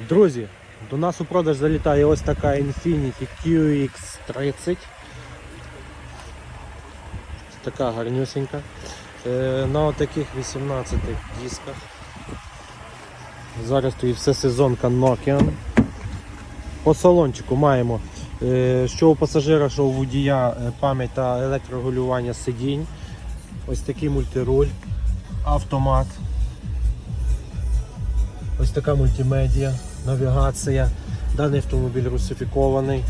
Друзі, до нас у продаж залітає ось така Infiniti QX30. Така гарнюсенька. Е, На таких 18 дисках. Зараз стоїть всесезонка Nokian. По салончику маємо, е, що у пасажира, що у водія е, пам'ять та електрорегулювання сидінь. Ось такий мультируль, автомат. Ось така мультимедіа, навігація. Даний автомобіль русифікований.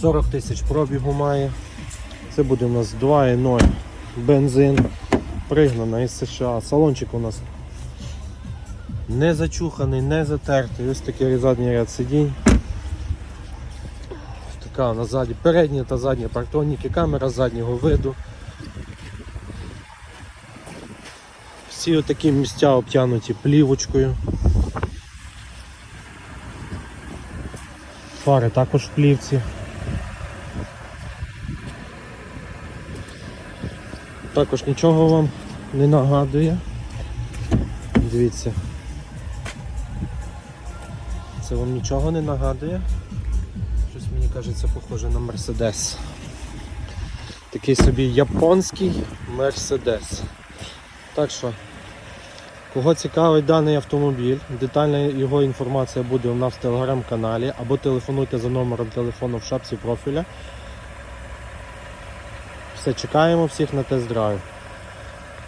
40 тисяч пробігу має. Це буде у нас 2.0 бензин. Пригнана із США. Салончик у нас не зачуханий, не затертий. Ось такий задній ряд сидінь. Ось така у нас передня та задня партроніки, камера заднього виду. Всі отакі місця обтянуті плівочкою. Фари також в плівці. Також нічого вам не нагадує. Дивіться. Це вам нічого не нагадує. Щось мені кажеться похоже на Мерседес. Такий собі японський Мерседес. Так що, кого цікавить даний автомобіль, детальна його інформація буде у нас в телеграм-каналі або телефонуйте за номером телефону в шапці профіля. Все, чекаємо всіх на тест-драйв.